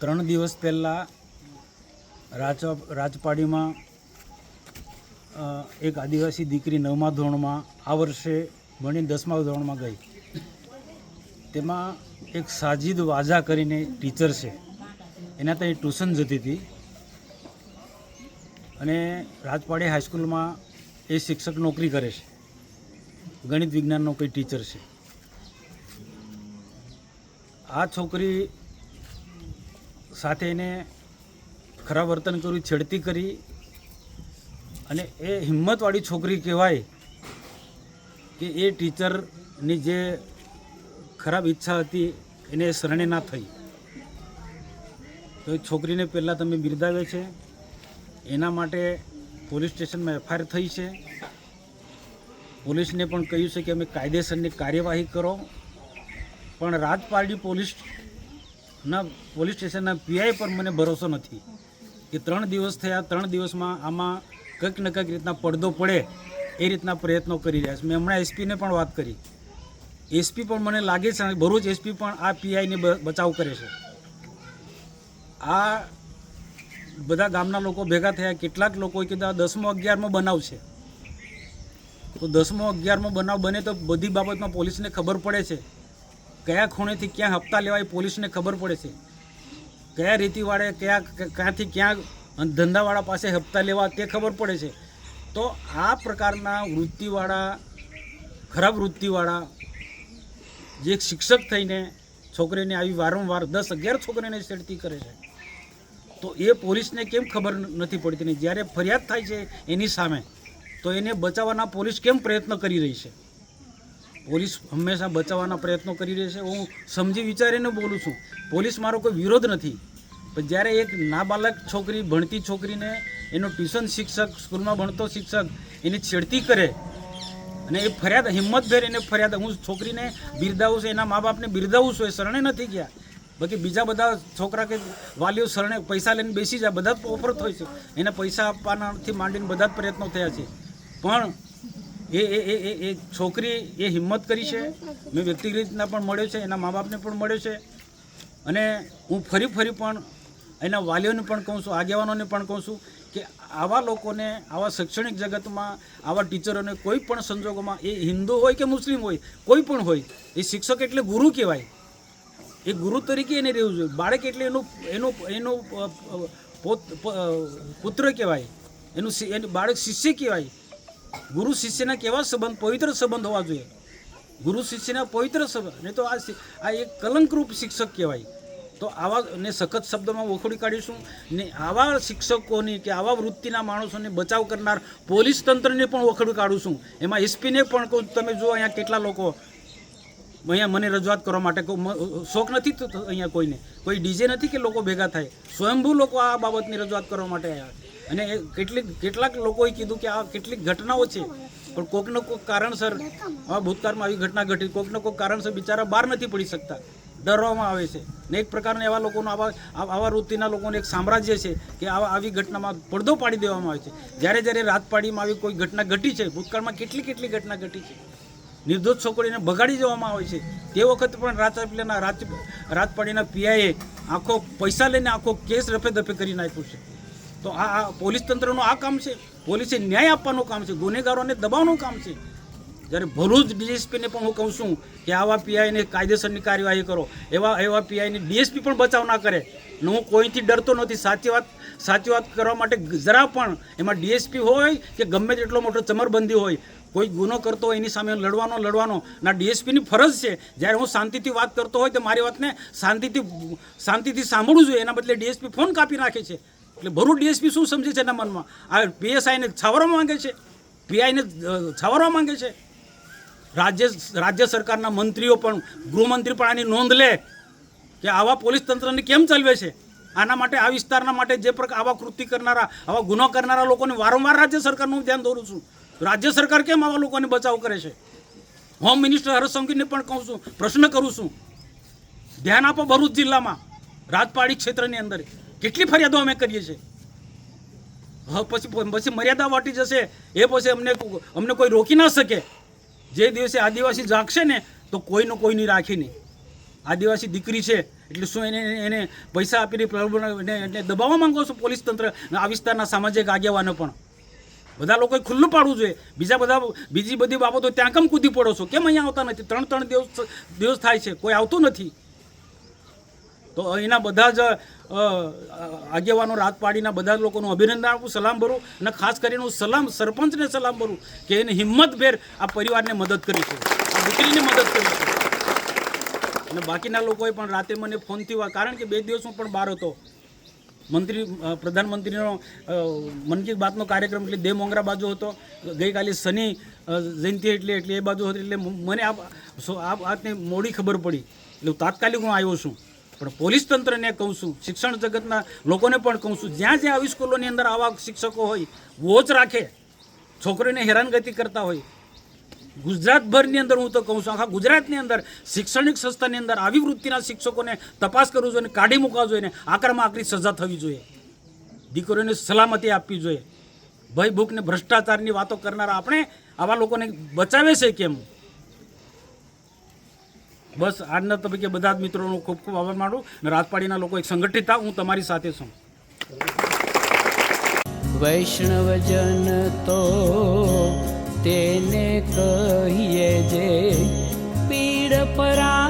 ત્રણ દિવસ પહેલાં રાજ રાજપાડીમાં એક આદિવાસી દીકરી નવમા ધોરણમાં આ વર્ષે ભણી દસમા ધોરણમાં ગઈ. તેમાં એક સાજિદ વાજા કરીને ટીચર છે. એના ત્યાં ટ્યુશન જતી હતી. અને રાજપાડી હાઈસ્કૂલમાં એ શિક્ષક નોકરી કરે છે. ગણિત વિજ્ઞાનનો કોઈ ટીચર છે. આ છોકરી સાથે એને ખરાબ વર્તન કર્યું, છેડતી કરી. અને એ હિંમતવાળી છોકરી કહેવાય કે એ ટીચરની જે ખરાબ ઈચ્છા હતી, એને શરણે ના થઈ. તો એ છોકરીને પહેલાં તમે બિરદાવે છે. એના માટે પોલીસ સ્ટેશનમાં એફઆઈઆર થઈ છે. પોલીસને પણ કહ્યું છે કે અમે કાયદેસરની કાર્યવાહી કરો. પણ રાજપારડી પોલીસના પોલીસ સ્ટેશનના પીઆઈ પર મને ભરોસો નથી કે ત્રણ દિવસ થયા, ત્રણ દિવસમાં આમાં કંઈક ને કંઈક રીતના પડદો પડે એ રીતના પ્રયત્નો કરી રહ્યા છે. મેં હમણાં એસપીને પણ વાત કરી. એસપી પણ મને લાગે છે ભરૂચ એસપી પણ આ પીઆઈને બચાવ કરે છે. આ બધા ગામના લોકો ભેગા થયા, કેટલાક લોકોએ કીધું દસમો અગિયારમો બનાવ છે. તો દસમો અગિયારમો બનાવ બને તો બધી બાબતમાં પોલીસને ખબર પડે છે. કયા ખૂણેથી ક્યાં હપ્તા લેવાય પોલીસને ખબર પડે છે. કયા રીતિવાળે કયા ક્યાંથી ક્યાં ધંધાવાળા પાસે હપ્તા લેવા તે ખબર પડે છે. તો આ પ્રકારના વૃત્તિવાળા, ખરાબ વૃત્તિવાળા, જે શિક્ષક થઈને છોકરીને આવી વારંવાર દસ અગિયાર છોકરીને છેડતી કરે છે. તો એ પોલીસને કેમ ખબર નથી પડતી ને જ્યારે ફરિયાદ થાય છે એની સામે, તો એને બચાવવાના પોલીસ કેમ પ્રયત્ન કરી રહી છે? પોલીસ હંમેશા બચાવવાના પ્રયત્નો કરી રહી છે. હું સમજી વિચારીને બોલું છું, પોલીસ મારો કોઈ વિરોધ નથી. પણ જ્યારે એક નાબાલક છોકરી, ભણતી છોકરીને એનો ટ્યુશન શિક્ષક, સ્કૂલમાં ભણતો શિક્ષક એની છેડતી કરે અને એ ફરિયાદ હિંમતભેર એને ફરિયાદ, હું છોકરીને બિરદાવું છું, એના મા બાપને બિરદાવું છું, એ શરણે નથી ગયા. બાકી બીજા બધા છોકરા કે વાલીઓ શરણે, પૈસા લઈને બેસી જાય, બધા જ ઓફર થાય છે. એને પૈસા આપવાનાથી માંડીને બધા જ પ્રયત્નો થયા છે. પણ એ એ એ એ છોકરી એ હિંમત કરી છે. મેં વ્યક્તિગત રીતના પણ મળ્યો છે, એના મા બાપને પણ મળ્યો છે. અને હું ફરી ફરી પણ એના વાલીઓને પણ કહું છું, આગેવાનોને પણ કહું છું કે આવા લોકોને, આવા શૈક્ષણિક જગતમાં, આવા ટીચરોને કોઈ પણ સંજોગોમાં, એ હિન્દુ હોય કે મુસ્લિમ હોય, કોઈ પણ હોય, એ શિક્ષક એટલે ગુરુ કહેવાય. એ ગુરુ તરીકે એને રહેવું જોઈએ. બાળક એટલે એનું એનું એનું પોત પુત્ર કહેવાય. એનું એનું બાળક શિષ્ય કહેવાય. ગુરુ શિષ્યના કેવા સંબંધ, પવિત્ર સંબંધ હોવા જોઈએ. ગુરુ શિષ્યના પવિત્ર સંબંધ, નહીં તો આ એક કલંકરૂપ શિક્ષક કહેવાય. તો આવા, ને સખત શબ્દોમાં વખોડી કાઢીશું, ને આવા શિક્ષકોની કે આવા વૃત્તિના માણસોને બચાવ કરનાર પોલીસ તંત્રને પણ વખોડી કાઢું છું. એમાં એસપીને પણ કહું તમે જુઓ અહીંયા કેટલા લોકો અહીંયા મને રજૂઆત કરવા માટે શોખ નથી અહીંયા કોઈને. કોઈ ડીજે નથી કે લોકો ભેગા થાય. સ્વયંભૂ લોકો આ બાબતની રજૂઆત કરવા માટે આવ્યા. અને કેટલીક કેટલાક લોકોએ કીધું કે આ કેટલીક ઘટનાઓ છે. પણ કોઈકને કોઈક કારણસર આ ભૂતકાળમાં આવી ઘટના ઘટી. કોઈકને કોઈક કારણસર બિચારા બહાર નથી પડી શકતા. ડરવામાં આવે છે. ને એક પ્રકારના એવા લોકોનો આવા આવા વૃત્તિના લોકોને એક સામ્રાજ્ય છે કે આવા આવી ઘટનામાં પડદો પાડી દેવામાં આવે છે. જ્યારે જ્યારે રાજપાડીમાં આવી કોઈ ઘટના ઘટી છે, ભૂતકાળમાં કેટલી કેટલી ઘટના ઘટી છે. નિર્દોષ છોકરીને બગાડી દેવામાં આવે છે. તે વખત પણ રાજપીલાના રાત રાતપાડીના પીઆઈએ આખો પૈસા લઈને આખો કેસ રફે દફે કરી નાખ્યો છે. તો આ પોલીસ તંત્રનું આ કામ છે. પોલીસે ન્યાય આપવાનું કામ છે. ગુનેગારોને દબાવવાનું કામ છે. જ્યારે ભરૂચ ડીએસપીને પણ હું કહું છું કે આવા પીઆઈને કાયદેસરની કાર્યવાહી કરો. એવા એવા પીઆઈને ડીએસપી પણ બચાવ ના કરે. હું કોઈથી ડરતો નથી. સાચી વાત સાચી વાત કરવા માટે જરા પણ એમાં ડીએસપી હોય કે ગમે તેટલો મોટો ચમરબંધી હોય, કોઈ ગુનો કરતો હોય, એની સામે લડવાનો લડવાનો, ના, ડીએસપીની ફરજ છે. જ્યારે હું શાંતિથી વાત કરતો હોય તો મારી વાતને શાંતિથી શાંતિથી સાંભળવું જોઈએ. એના બદલે ડીએસપી ફોન કાપી નાખે છે. એટલે ભરૂચ ડીએસપી શું સમજે છે એના મનમાં? આ પીએસઆઈને છાવરવા માંગે છે? પીઆઈને છાવરવા માંગે છે? રાજ્ય રાજ્ય સરકારના મંત્રીઓ પણ, ગૃહમંત્રી પણ આની નોંધ લે કે આવા પોલીસ તંત્રને કેમ ચલવે છે? આના માટે, આ વિસ્તારના માટે જે પ્રકાર, આવા કૃતિ કરનારા, આવા ગુનો કરનારા લોકોને વારંવાર રાજ્ય સરકારનું ધ્યાન દોરું છું. રાજ્ય સરકાર કેમ આવા લોકોને બચાવ કરે છે? હોમ મિનિસ્ટર હર્ષ સંઘવીને પણ કહું છું, પ્રશ્ન કરું છું. ધ્યાન આપો ભરૂચ જિલ્લામાં, રાજપાડી ક્ષેત્રની અંદર. કેટલી ફરિયાદો અમે કરીએ છીએ? પછી પછી મર્યાદા વાટી જશે. એ પછી અમને અમને કોઈ રોકી ના શકે. જે દિવસે આદિવાસી જાગશે ને, તો કોઈનું કોઈની રાખી નહીં. આદિવાસી દીકરી છે, એટલે શું એને એને પૈસા આપીને પ્રલોભન એને દબાવવા માંગો છો પોલીસ તંત્ર? આ વિસ્તારના સામાજિક આગેવાનો પણ. બધા લોકોએ ખુલ્લું પાડવું જોઈએ. બીજા બધા બીજી બધી બાબતો ત્યાં કેમ કૂદી પડો છો? કેમ અહીંયા આવતા નથી? ત્રણ ત્રણ દિવસ દિવસ થાય છે. કોઈ આવતું નથી. તો અહીંના બધા જ આગેવાનો રાત પાડીના બધા જ લોકોનું અભિનંદન આપું, સલામ ભરું અને ખાસ કરીને હું સલામ, સરપંચને સલામ ભરું કે એને હિંમતભેર આ પરિવારને મદદ કરી છે. આ દીકરીને મદદ કરી છે. અને બાકીના લોકોએ પણ રાતે મને ફોનથી કારણ કે બે દિવસ હું પણ બહાર હતો. મંત્રી પ્રધાનમંત્રીનો મન કી બાતનો કાર્યક્રમ એટલે દે મોંગરા બાજુ હતો. ગઈકાલે શનિ જયંતિ એટલે એટલે એ બાજુ હતી, એટલે મને આ આ વાતની મોડી ખબર પડી. એટલે તાત્કાલિક હું આવ્યો છું. પણ પોલીસ તંત્રને કહું છું, શિક્ષણ જગતના લોકોને પણ કહું છું, જ્યાં જ્યાં આવી સ્કૂલોની અંદર આવા શિક્ષકો હોય વોચ રાખે, છોકરીને હેરાનગતિ કરતા હોય. ગુજરાતભરની અંદર હું તો કહું છું, આખા ગુજરાતની અંદર શૈક્ષણિક સંસ્થાની અંદર આવી વૃત્તિના શિક્ષકોને તપાસ કરવું જોઈએ કાઢી મૂકવા જોઈએ આકરામાં આકરી સજા થવી જોઈએ. દીકરીઓને સલામતી આપવી જોઈએ. ભય ને ભ્રષ્ટાચારની વાતો કરનારા આપણે આવા લોકોને બચાવે છે કેમ? બસ આજના તબક્કે બધા જ મિત્રોનો ખૂબ ખૂબ આભાર માનું અને રાજપાડીના લોકો એક સંગઠિત હું તમારી સાથે છું. વૈષ્ણવજન તો તેને કહીએ જે પીડ પરા